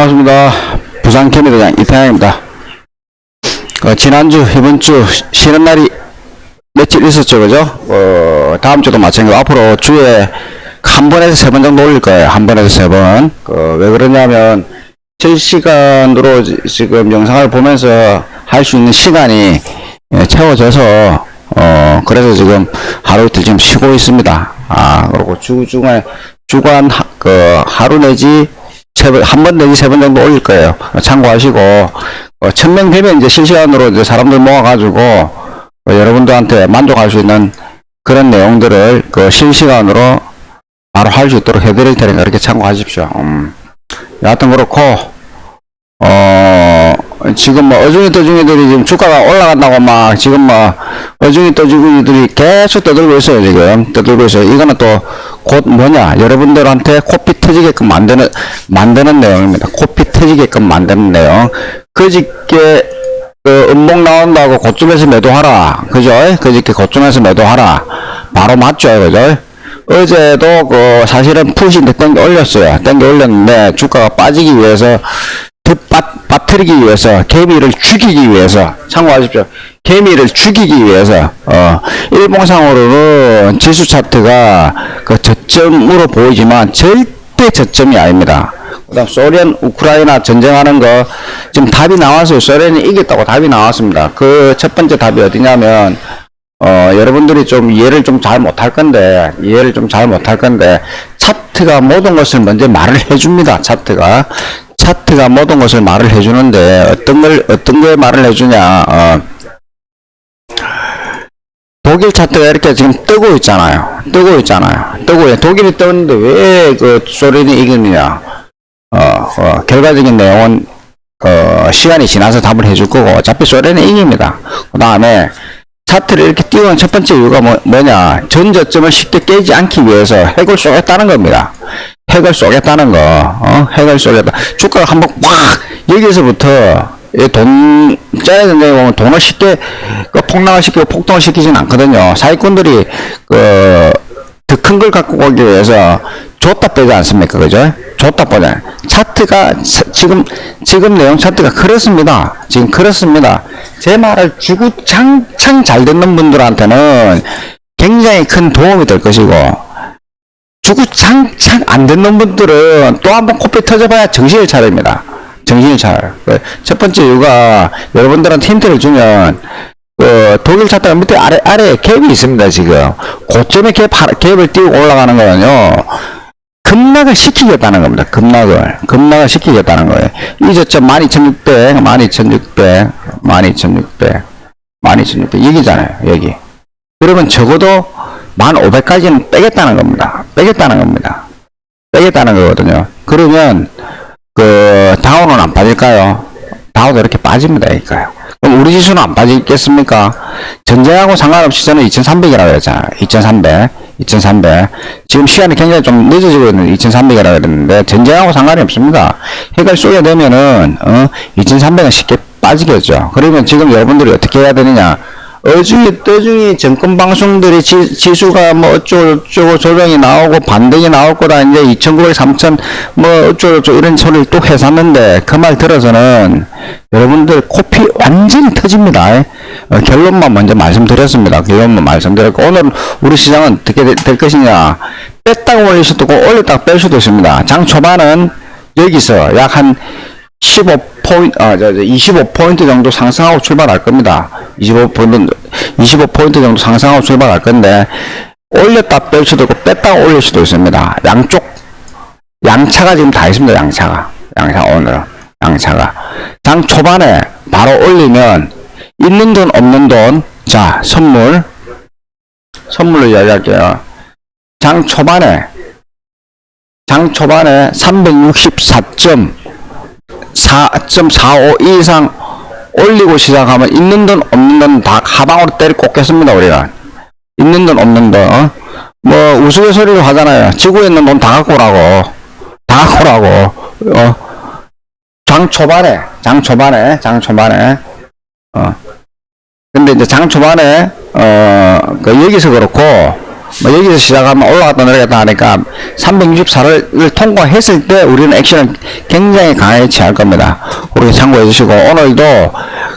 반갑습니다. 부산 케미대장 이태양입니다. 어, 지난주, 이번주 쉬는 날이 며칠 있었죠, 그죠? 어, 다음 주도 마찬가지고 앞으로 주에 한 번에서 세 번 정도 올릴 거예요. 한 번에서 세 번. 어, 왜 그러냐면 실시간으로 지- 지금 영상을 보면서 할 수 있는 시간이 예, 채워져서 어, 그래서 지금 하루 이틀 지금 쉬고 있습니다. 아, 그리고 주, 주간, 주간, 하, 그, 하루 내지 세 번, 한번 내지 세 번 정도 올릴 거예요. 어, 참고하시고, 어, 천명 되면 이제 실시간으로 이제 사람들 모아가지고, 어, 여러분들한테 만족할 수 있는 그런 내용들을 그 실시간으로 바로 할 수 있도록 해드릴 테니까 그렇게 참고하십시오. 음. 여하튼 그렇고, 어, 지금 뭐 어중이 떠중이들이 지금 주가가 올라간다고 막 지금 뭐 어중이 떠중이들이 계속 떠들고 있어요 지금. 떠들고 있어요. 이거는 또 곧 뭐냐? 여러분들한테 코피 터지게끔 만드는 만드는 내용입니다. 코피 터지게끔 만드는 내용. 그저께 그 음봉 나온다고 고점에서 매도하라. 그죠? 그저께 고점에서 매도하라. 바로 맞죠 그죠? 어제도 그 사실은 푸시인데 땡겨 올렸어요. 땡겨 올렸는데 주가가 빠지기 위해서 빠, 빠뜨리기 위해서 개미를 죽이기 위해서 참고하십시오. 개미를 죽이기 위해서 어 일봉상으로는 지수 차트가 그 저점으로 보이지만 절대 저점이 아닙니다. 그다음 소련 우크라이나 전쟁하는 거 지금 답이 나왔어요. 소련이 이겼다고 답이 나왔습니다. 그 첫 번째 답이 어디냐면 어, 여러분들이 좀 이해를 좀 잘 못할 건데, 이해를 좀 잘 못할 건데, 차트가 모든 것을 먼저 말을 해줍니다, 차트가. 차트가 모든 것을 말을 해주는데, 어떤 걸, 어떤 걸 말을 해주냐, 어, 독일 차트가 이렇게 지금 뜨고 있잖아요. 뜨고 있잖아요. 뜨고, 있- 독일이 떴는데 왜 그 소련이 이기느냐. 어, 어, 결과적인 내용은, 어, 시간이 지나서 답을 해줄 거고, 어차피 소련이 이깁니다. 그 다음에, 차트를 이렇게 띄우는 첫 번째 이유가 뭐, 뭐냐. 전 저점을 쉽게 깨지 않기 위해서 핵을 쏘겠다는 겁니다. 핵을 쏘겠다는 거, 어? 핵을 쏘겠다. 주가가 한번 꽉, 여기서부터, 이 돈, 짜야 된다고 보면 돈을 쉽게, 그 폭락을 시키고 폭동을 시키진 않거든요. 사기꾼들이, 그, 더 큰 걸 갖고 오기 위해서 줬다 빼지 않습니까? 그죠? 줬다 빼자. 차트가, 차- 지금, 지금 내용 차트가 그렇습니다. 지금 그렇습니다. 제 말을 주구장창 잘 듣는 분들한테는 굉장히 큰 도움이 될 것이고, 주구장창 안 듣는 분들은 또 한 번 코피 터져봐야 정신을 차립니다. 정신을 차려요. 그첫 번째 이유가 여러분들한테 힌트를 주면 그 독일 차트가 밑에 아래 아래에 갭이 있습니다 지금. 고점에 갭 하- 갭을 띄우고 올라가는 거는요 급락을 시키겠다는 겁니다 급락을. 급락을 시키겠다는 거예요. 이 저점 12,600 12,600 12,600 12,600 여기잖아요 여기. 그러면 적어도 1,500까지는 빼겠다는 겁니다 빼겠다는 겁니다 빼겠다는 거거든요 그러면 그 다운은 안 빠질까요 다운도 이렇게 빠집니다 그러니까요 그럼 우리 지수는 안 빠지겠습니까? 전쟁하고 상관없이 저는 2300이라고 했잖아요. 2300. 2300. 지금 시간이 굉장히 좀 늦어지고 있는 2300이라고 했는데, 전쟁하고 상관이 없습니다. 핵을 쏘게 되면은, 어, 2300은 쉽게 빠지겠죠. 그러면 지금 여러분들이 어떻게 해야 되느냐? 어중이 떠중이 정권 방송들이 지, 지수가 뭐 어쩌고 저쩌고 조정이 나오고 반등이 나올 거다 이제 2,900, 3,000 뭐 어쩌고 저쩌고 이런 소리를 또 해샀는데 그 말 들어서는 여러분들 코피 완전히 터집니다. 어, 결론만 먼저 말씀드렸습니다. 결론만 말씀드렸고 오늘 우리 시장은 어떻게 되- 될 것이냐 뺐다가 올릴 수도 있고 올렸다가 뺄 수도 있습니다. 장 초반은 여기서 약한 15포인트, 아, 저, 저, 25포인트 정도 상승하고 출발할 겁니다. 25포인트, 25포인트 정도 상승하고 출발할 건데, 올렸다 뺄 수도 있고, 뺐다 올릴 수도 있습니다. 양쪽, 양차가 지금 다 있습니다, 양차가. 양차, 오늘은. 양차가. 장 초반에 바로 올리면, 있는 돈, 없는 돈, 자, 선물. 선물로 이야기할게요. 장 초반에, 장 초반에 364점, 4.45 이상 올리고 시작하면 있는 돈 없는 돈 다 하방으로 때리 꽂겠습니다 우리가. 있는 돈 없는 돈 어? 뭐 우스갯소리로 하잖아요. 지구에 있는 돈 다 갖고 오라고. 다 갖고 오라고. 어? 장 초반에 장 초반에 장 초반에 어? 근데 이제 장 초반에 어 그 여기서 그렇고 뭐 여기서 시작하면 올라갔다 내려갔다 하니까 364를 통과했을 때 우리는 액션을 굉장히 강하게 취할 겁니다. 그렇게 참고해 주시고 오늘도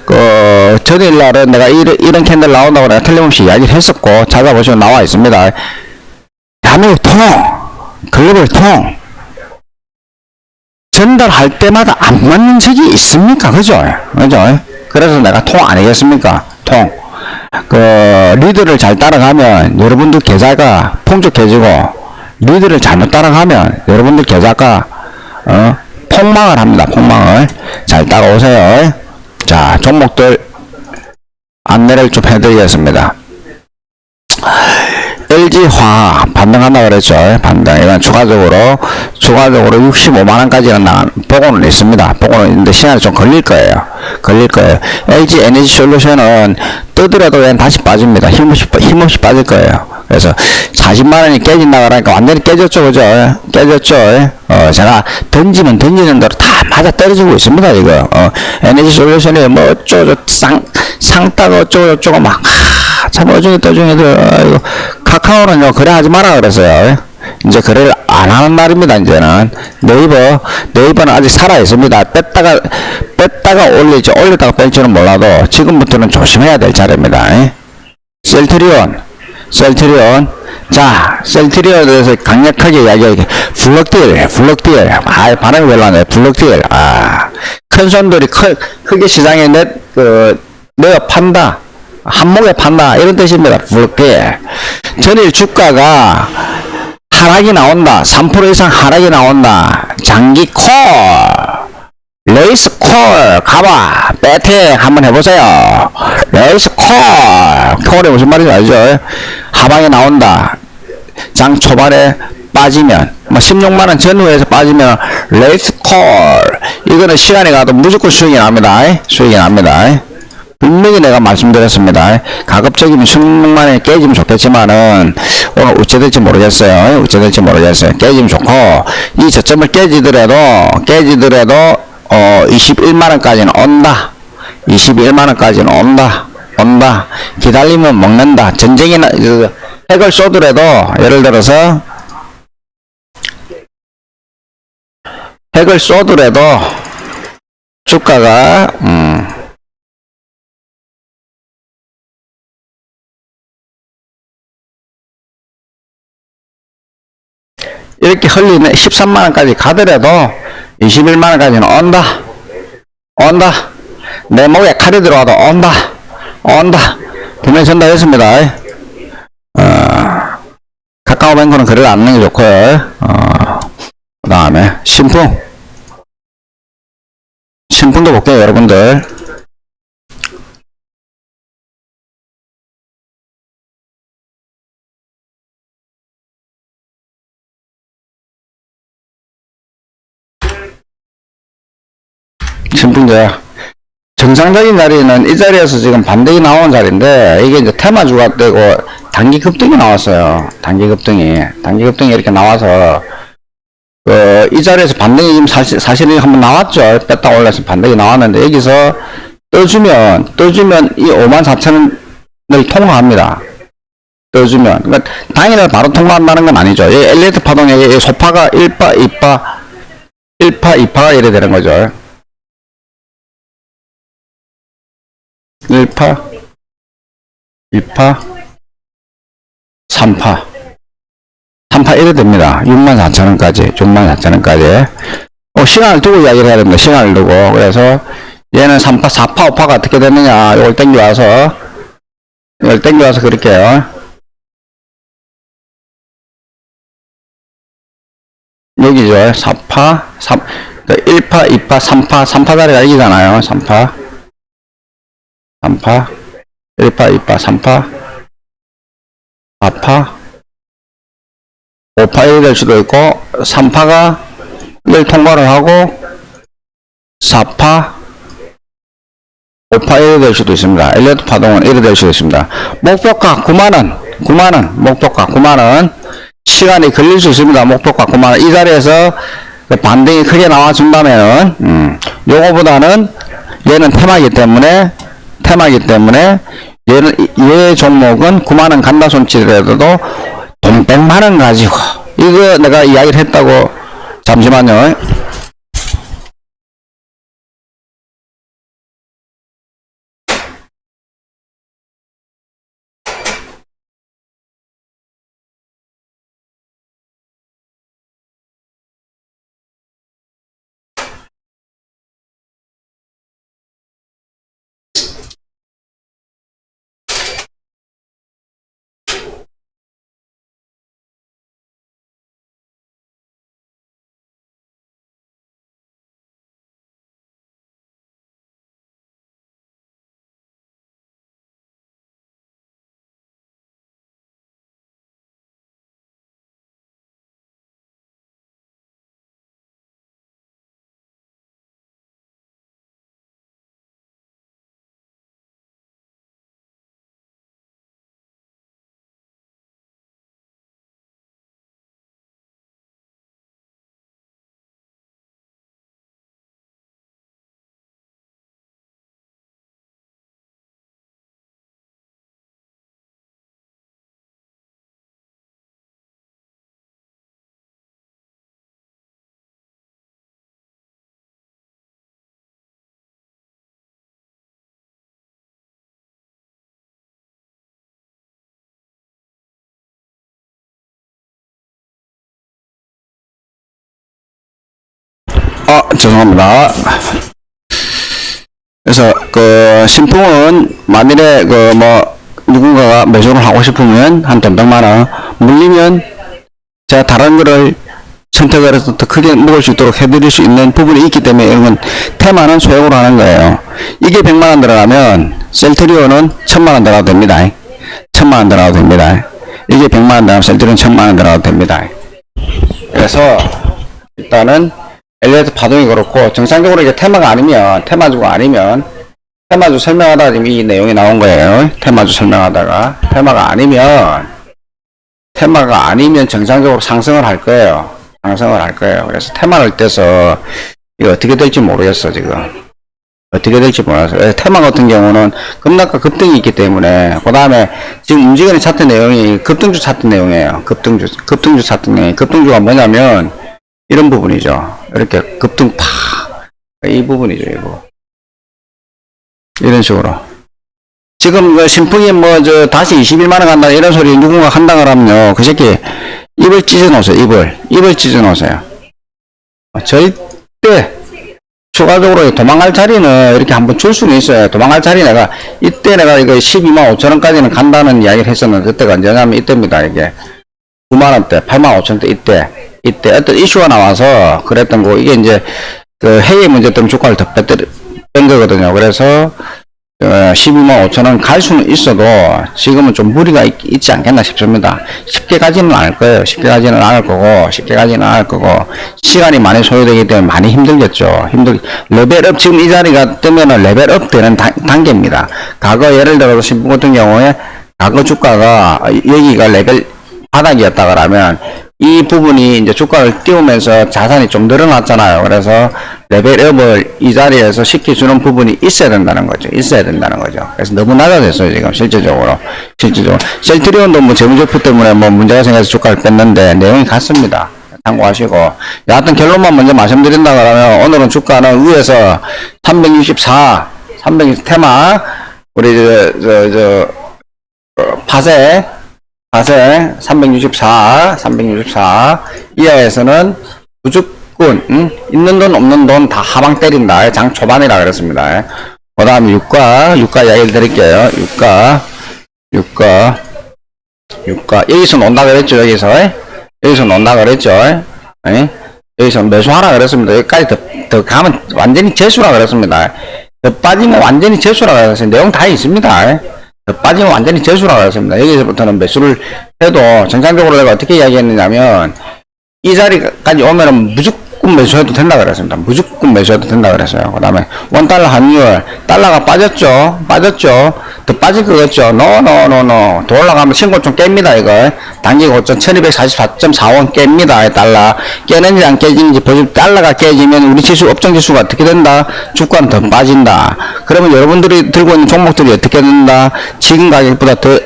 그 전일 날은 내가 이런, 이런 캔들 나온다고 내가 틀림없이 이야기를 했었고 찾아보시면 나와 있습니다. 대한민국 통 글로벌 통 전달할 때마다 안 맞는 적이 있습니까? 그죠? 그죠? 그래서 내가 통 아니겠습니까? 통. 그, 리드를 잘 따라가면 여러분들 계좌가 풍족해지고, 리드를 잘못 따라가면 여러분들 계좌가, 어, 폭망을 합니다. 폭망을. 잘 따라오세요. 자, 종목들 안내를 좀 해드리겠습니다. LG화학 반등한다 그랬죠. 반등. 이건 추가적으로, 추가적으로 65만원까지는 나, 보고는 있습니다. 보고는 있는데 시간이 좀 걸릴 거예요. 걸릴 거예요. LG 에너지 솔루션은 뜨더라도 얘는 다시 빠집니다. 힘없이, 빠- 힘없이 빠질 거예요. 그래서 40만원이 깨진다 그러니까 완전히 깨졌죠. 그죠? 깨졌죠. 어, 제가 던지면 던지는 대로 다 맞아 떨어지고 있습니다. 이거. 어, 에너지 솔루션이 뭐 어쩌고 쌍, 상따가 어쩌고 저쩌고 막, 하, 참 어중에 떠중에들, 아이고, 카카오는요, 거래 하지 마라 그랬어요. 이제 거래를 안 하는 날입니다, 이제는. 네이버, 네이버는 아직 살아있습니다. 뺐다가, 뺐다가 올리지, 올렸다가 뺄지는 몰라도, 지금부터는 조심해야 될 자리입니다. 셀트리온, 셀트리온. 자, 셀트리온에 대해서 강력하게 이야기하게. 블록딜, 블록딜. 아, 발음이 별로 안 돼. 블록딜. 아, 큰 손들이 크, 크게 시장에 내, 그, 내어 판다. 한목에 판다. 이런 뜻입니다. 블록딜. 전일 주가가 하락이 나온다. 3% 이상 하락이 나온다. 장기 콜. 레이스 콜 가봐 배팅 한번 해보세요 레이스 콜 콜이 무슨 말인지 알죠 하방에 나온다 장 초반에 빠지면 뭐 16만원 전후에서 빠지면 레이스 콜 이거는 시간이 가도 무조건 수익이 납니다 수익이 납니다 분명히 내가 말씀드렸습니다. 가급적이면 16만원이 깨지면 좋겠지만은, 오늘 어찌 될지 모르겠어요. 어찌 될지 모르겠어요. 깨지면 좋고, 이 저점을 깨지더라도, 깨지더라도, 어, 21만 원까지는 온다. 21만 원까지는 온다. 온다. 기다리면 먹는다. 전쟁이나, 그, 핵을 쏘더라도, 예를 들어서, 핵을 쏘더라도, 주가가, 음, 이렇게 흘리는 13만원까지 가더라도 21만원까지는 온다. 온다. 내 목에 칼이 들어와도 온다. 온다. 분명히 전달 했습니다. 어, 카카오뱅크는 그를 안 넣는 게 좋고요. 어, 그 다음에 신풍. 신풍도 볼게요, 여러분들. 신풍제. 정상적인 자리는 이 자리에서 지금 반등이 나오는 자리인데, 이게 이제 테마주가 되고, 단기 급등이 나왔어요. 단기 급등이. 단기 급등이 이렇게 나와서, 그, 이 자리에서 반등이 지금 사실, 사실은 한번 나왔죠. 뺐다 올려서 반등이 나왔는데, 여기서 떠주면, 떠주면 이 5만 4천 원을 통과합니다. 떠주면. 그러니까, 당일날 바로 통과한다는 건 아니죠. 이 엘리트 파동에 이 소파가 1파, 2파, 1파, 2파가 이래 되는 거죠. 1파, 2파, 3파. 3파 이래 됩니다. 64,000원까지, 64,000원까지. 어, 시간을 두고 이야기를 해야 됩니다. 시간을 두고. 그래서 얘는 3파, 4파, 5파가 어떻게 됐느냐. 이걸 땡겨와서, 이걸 땡겨와서 그렇게 해요. 여기죠. 4파, 3, 1파, 2파, 3파, 3파 자리가 여기잖아요. 3파. 3파, 1파, 2파, 3파, 4파, 5파 1이 될 수도 있고, 3파가 1 통과를 하고, 4파, 5파 1이 될 수도 있습니다. 엘리어트 파동은 1이 될 수도 있습니다. 목표가 9만원, 9만원, 목표가 9만원, 시간이 걸릴 수 있습니다. 목표가 9만원. 이 자리에서 그 반등이 크게 나와준다면은, 음, 요거보다는 얘는 테마이기 때문에 테마이기 때문에 얘는 얘 종목은 9만 원 간다 손치더라도 돈 100만 원 가지고 이거 내가 이야기를 했다고 잠시만요. 아, 죄송합니다. 그래서 그 신풍은 만일에 그 뭐 누군가가 매수를 하고 싶으면 한돈 100만 원 물리면 제가 다른 거를 선택을 해서 더 크게 먹을 수 있도록 해드릴 수 있는 부분이 있기 때문에 이런 건 테마는 소액으로 하는 거예요. 이게 100만 원 들어가면 셀트리온은 1000만 원 들어가도 됩니다. 1000만 원 들어가도 됩니다. 이게 100만 원 들어가면 셀트리온 1000만 원 들어가도 됩니다. 그래서 일단은 엘리베이터 파동이 그렇고 정상적으로 이게 테마가 아니면 테마주가 아니면 테마주 설명하다가 지금 이 내용이 나온 거예요. 테마주 설명하다가 테마가 아니면 테마가 아니면 정상적으로 상승을 할 거예요. 상승을 할 거예요. 그래서 테마를 떼서 이거 어떻게 될지 모르겠어 지금. 어떻게 될지 몰라서 예, 테마 같은 경우는 급락과 급등이 있기 때문에 그 다음에 지금 움직이는 차트 내용이 급등주 차트 내용이에요. 급등주 급등주 차트 내용. 급등주가 뭐냐면 이런 부분이죠. 이렇게 급등 팍. 이 부분이죠, 이거. 이런 식으로. 지금 그 신풍이 뭐, 저, 다시 21만원 간다, 이런 소리 누군가 한다 그러면요. 그 새끼, 입을 찢어 놓으세요, 입을. 입을 찢어 놓으세요. 절대, 추가적으로 도망갈 자리는 이렇게 한번 줄 수는 있어요. 도망갈 자리 내가, 이때 내가 이거 12만 5천 원까지는 간다는 이야기를 했었는데, 그때가 언제냐면 이때입니다, 이게. 9만 원대, 8만 5천 원대 이때. 이때 어떤 이슈가 나와서 그랬던 거 이게 이제 그 해외 문제 때문에 주가를 더 뺐, 뺀 거거든요. 그래서 어, 12만 5천 원 갈 수는 있어도 지금은 좀 무리가 있, 있지 않겠나 싶습니다. 쉽게 가지는 않을 거예요. 쉽게 가지는 않을 거고 쉽게 가지는 않을 거고 시간이 많이 소요되기 때문에 많이 힘들겠죠. 힘들 레벨업 지금 이 자리가 뜨면은 레벨업 되는 단, 단계입니다. 과거 예를 들어서 신분 같은 경우에 과거 주가가 여기가 레벨 바닥이었다 그러면 이 부분이 이제 주가를 띄우면서 자산이 좀 늘어났잖아요. 그래서 레벨업을 이 자리에서 시켜주는 부분이 있어야 된다는 거죠. 있어야 된다는 거죠. 그래서 너무 낮아졌어요, 지금, 실제적으로. 실제적으로. 셀트리온도 뭐 재무제표 때문에 뭐 문제가 생겨서 주가를 뺐는데 내용이 같습니다. 참고하시고. 여하튼 결론만 먼저 말씀드린다 그러면 오늘은 주가는 위에서 364, 300 테마, 우리 저, 저, 저, 어, 파세, 파세 364, 364 이하에서는 무조건 음? 있는 돈 없는 돈 다 하방 때린다. 장 초반이라 그랬습니다. 그 다음에 유가, 유가 이야기를 드릴게요. 유가, 유가, 유가 여기서 논다 그랬죠. 여기서 여기서 논다 그랬죠. 에? 여기서 매수하라 그랬습니다. 여기까지 더, 더 가면 완전히 재수라 그랬습니다. 더 빠지면 완전히 재수라 그랬어요. 내용 다 있습니다. 더 빠지면 완전히 재수라 그랬습니다. 여기서부터는 매수를 해도 정상적으로 내가 어떻게 이야기했느냐면 이 자리까지 오면은 무조건 매수해도 된다 그랬습니다. 무조건 매수해도 된다 그랬어요. 그 다음에 원달러 환율 달러가 빠졌죠. 빠졌죠. 더 빠질 것 같죠. 노노노노 더 올라가면 신고점 깹니다 이거. 단기 고점 1244.4원 깹니다 달러. 깨는지 안 깨지는지 보시 달러가 깨지면 우리 지수 업종 지수가 어떻게 된다? 주가는 더 빠진다. 그러면 여러분들이 들고 있는 종목들이 어떻게 된다? 지금 가격보다 더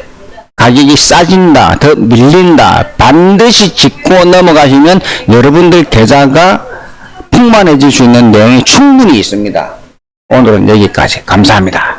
가격이 싸진다, 더 밀린다, 반드시 짚고 넘어가시면 여러분들 계좌가 풍만해질 수 있는 내용이 충분히 있습니다. 오늘은 여기까지. 감사합니다.